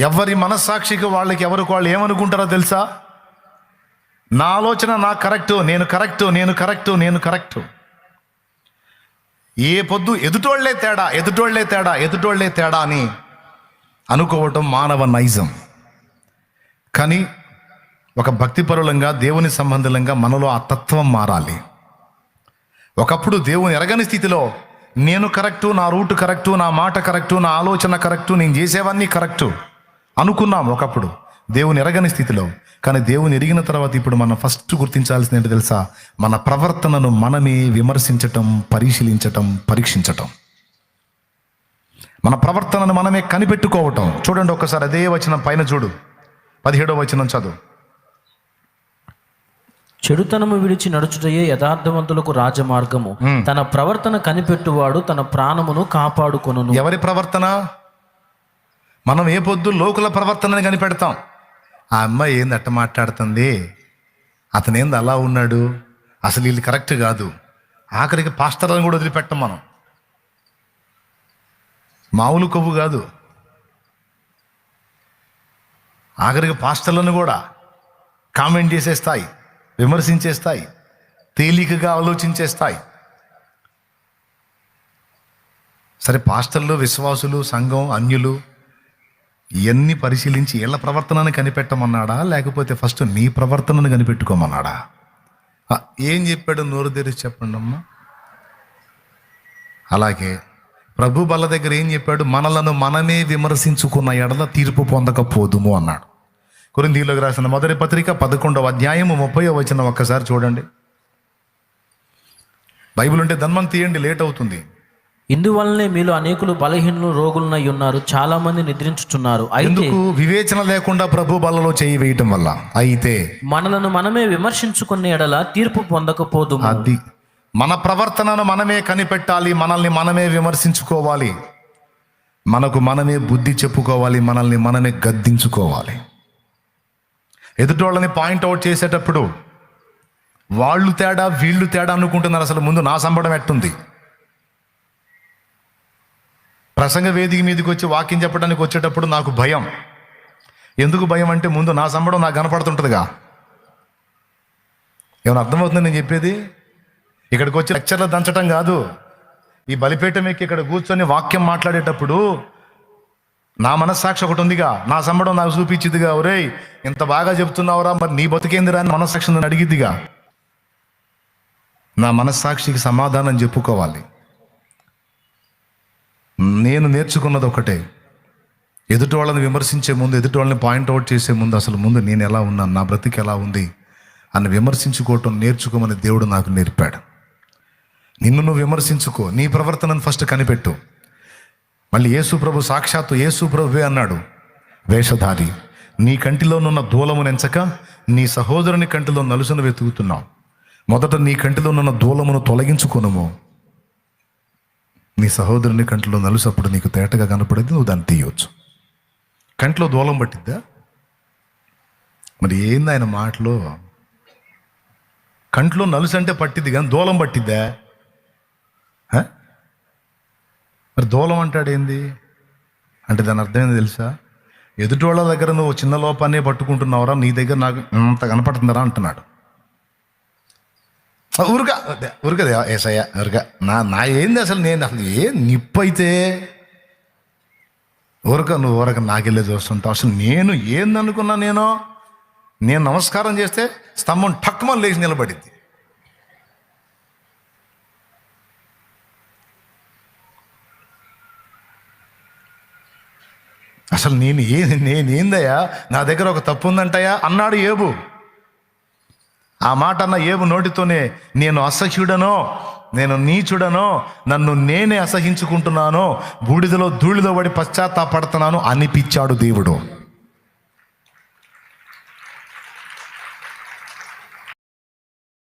ఎవరి మనస్సాక్షికి వాళ్ళకి ఎవరికి వాళ్ళు ఏమనుకుంటారో తెలుసా? నా ఆలోచన నా కరెక్టు నేను కరెక్టు నేను కరెక్టు నేను కరెక్టు. ఏ పొద్దు ఎదుటోళ్ళే తేడా ఎదుటోళ్ళే తేడా ఎదుటోళ్ళే తేడా అని అనుకోవటం మానవ నైజం. కానీ ఒక భక్తిపరులంగా దేవుని సంబంధంగా మనలో ఆ తత్వం మారాలి. ఒకప్పుడు దేవుని ఎరగని స్థితిలో నేను కరెక్టు నా రూట్ కరెక్టు నా మాట కరెక్టు నా ఆలోచన కరెక్టు నేను చేసేవన్నీ కరెక్టు. అనుకున్నాం ఒకప్పుడు. దేవుని ఎరగని స్థితిలో. కానీ దేవుని ఎరిగిన తర్వాత ఇప్పుడు మనం ఫస్ట్ గుర్తించాల్సింది ఏంటో తెలుసా? మన ప్రవర్తనను మనమే విమర్శించటం పరిశీలించటం పరీక్షించటం. మన ప్రవర్తనను మనమే కనిపెట్టుకోవటం. చూడండి ఒక్కసారి అదే వచనం పైన చూడు. పదిహేడో వచనం చదువు. చెడుతనము విడిచి నడుచుటయే యథార్థవంతులకు రాజమార్గము. తన ప్రవర్తన కనిపెట్టువాడు తన ప్రాణమును కాపాడుకొనును. ఎవరి ప్రవర్తన? మనం ఏ పొద్దు లోకుల ప్రవర్తనని కనిపెడతాం. ఆ అమ్మాయి ఏంది అట్ట మాట్లాడుతుంది? అతనేంది అలా ఉన్నాడు? అసలు వీళ్ళు కరెక్ట్ కాదు. ఆఖరికి పాస్టర్లను కూడా వదిలిపెట్టం మనం. మామూలు కొవ్వు కాదు. ఆఖరికి పాస్టర్లను కూడా కామెంట్ చేసేస్తాయి విమర్శించేస్తాయి తేలికగా ఆలోచించేస్తాయి సరే పాస్టర్లు విశ్వాసులు సంఘం అన్యులు ఇవన్నీ పరిశీలించి వీళ్ళ ప్రవర్తనను కనిపెట్టమన్నాడా? లేకపోతే ఫస్ట్ నీ ప్రవర్తనను కనిపెట్టుకోమన్నాడా? ఏం చెప్పాడు నోరు తెరిచి చెప్పండి అమ్మా. అలాగే ప్రభు బల దగ్గర ఏం చెప్పాడు? మనలను మనమే విమర్శించుకున్న ఎడల తీర్పు పొందకపోదుము అన్నాడు. కొరిందీలోకి రాసిన మొదటి పత్రిక పదకొండవ అధ్యాయము ముప్పై వచ్చిన ఒక్కసారి చూడండి. బైబిల్ ఉంటే ధన్మం తీయండి లేట్ అవుతుంది. ఇందువల్లనే మీలో అనేకులు బలహీనులు రోగులనై ఉన్నారు. చాలా మంది నిద్రించుచున్నారు ఎందుకు? వివేచన లేకుండా ప్రభు బల్లలో చేయి వేయటం వల్ల. అయితే మనలను మనమే విమర్శించుకునే ఎడల తీర్పు పొందకపోదుము. అది మన ప్రవర్తనను మనమే కనిపెట్టాలి మనల్ని మనమే విమర్శించుకోవాలి. మనకు మనమే బుద్ధి చెప్పుకోవాలి మనల్ని మనమే గద్దించుకోవాలి. ఎదుటోళ్ళని పాయింట్ అవుట్ చేసేటప్పుడు వాళ్ళు తేడా వీళ్ళు తేడా అనుకుంటున్నారు. అసలు ముందు నా సంబడం ఎట్టుంది? ప్రసంగ వేదిక మీదకి వచ్చి వాక్యం చెప్పడానికి వచ్చేటప్పుడు నాకు భయం. ఎందుకు భయం అంటే ముందు నా సంబడం నాకు కనపడుతుంటుందిగా. ఏమైనా అర్థమవుతుంది నేను చెప్పేది? ఇక్కడికి వచ్చి లెక్చర్లు దంచటం కాదు. ఈ బలిపీఠం ఎక్కి ఇక్కడ కూర్చొని వాక్యం మాట్లాడేటప్పుడు నా మనస్సాక్షి ఒకటి ఉందిగా. నా సంబడం నాకు చూపించిదిగా. ఒరే ఇంత బాగా చెప్తున్నావురా మరి నీ బతికేందిరా అని మనస్సాక్షి నన్ను అడిగిద్దిగా. నా మనస్సాక్షికి సమాధానం చెప్పుకోవాలి. నేను నేర్చుకున్నది ఒకటే. ఎదుటి వాళ్ళని విమర్శించే ముందు ఎదుటి వాళ్ళని పాయింట్అవుట్ చేసే ముందు అసలు ముందు నేను ఎలా ఉన్నాను నా బ్రతికి ఎలా ఉంది అని విమర్శించుకోవటం నేర్చుకోమని దేవుడు నాకు నేర్పాడు. నిన్ను నువ్వు విమర్శించుకో నీ ప్రవర్తనను ఫస్ట్ కనిపెట్టు. మళ్ళీ యేసు ప్రభు సాక్షాత్తు యేసు ప్రభువే అన్నాడు వేషధారి నీ కంటిలోనున్న దూలము నెంచక నీ సహోదరుని కంటిలో నలుసును వెతుకుతున్నావు. మొదట నీ కంటిలోనున్న దూలమును తొలగించుకునము. నీ సహోదరుని కంటిలో నలుసప్పుడు నీకు తేటగా కనపడింది నువ్వు దాన్ని తీయవచ్చు కంట్లో దూలం పట్టిద్దా? మరి ఏంది ఆయన మాటలో? కంట్లో నలుసు అంటే పట్టిద్ది కానీ దూలం పట్టిద్దా? మరి దూలం అంటాడు ఏంది? అంటే దాని అర్థమైంది తెలుసా? ఎదుటి వాళ్ళ దగ్గర నువ్వు చిన్న లోపాన్ని పట్టుకుంటున్నావురా నీ దగ్గర నాకు అంత కనపడుతుందరా అంటున్నాడు. ఊరుక ఊరుక ఊరుకదే ఏసయ్య ఊరుక నా నా ఏంది అసలు నేను అసలు ఏం నిప్పు అయితే ఊరక నువ్వు ఊరక నాకెళ్ళే చూస్తుంటావు. అసలు నేను ఏందనుకున్నా నేను? నేను నమస్కారం చేస్తే స్తంభం టక్మని లేచి నిలబడింది. అసలు నేను ఏ నేనేందయ్యా నా దగ్గర ఒక తప్పు ఉందంటయా అన్నాడు ఏబు. ఆ మాట అన్న ఏవు నోటితోనే నేను అసహ్యుడనో నేను నీచుడనో నన్ను నేనే అసహించుకుంటున్నానో బూడిదలో ధూళిలో పడి పశ్చాత్తాపడుతున్నాను అనిపించాడు దేవుడు.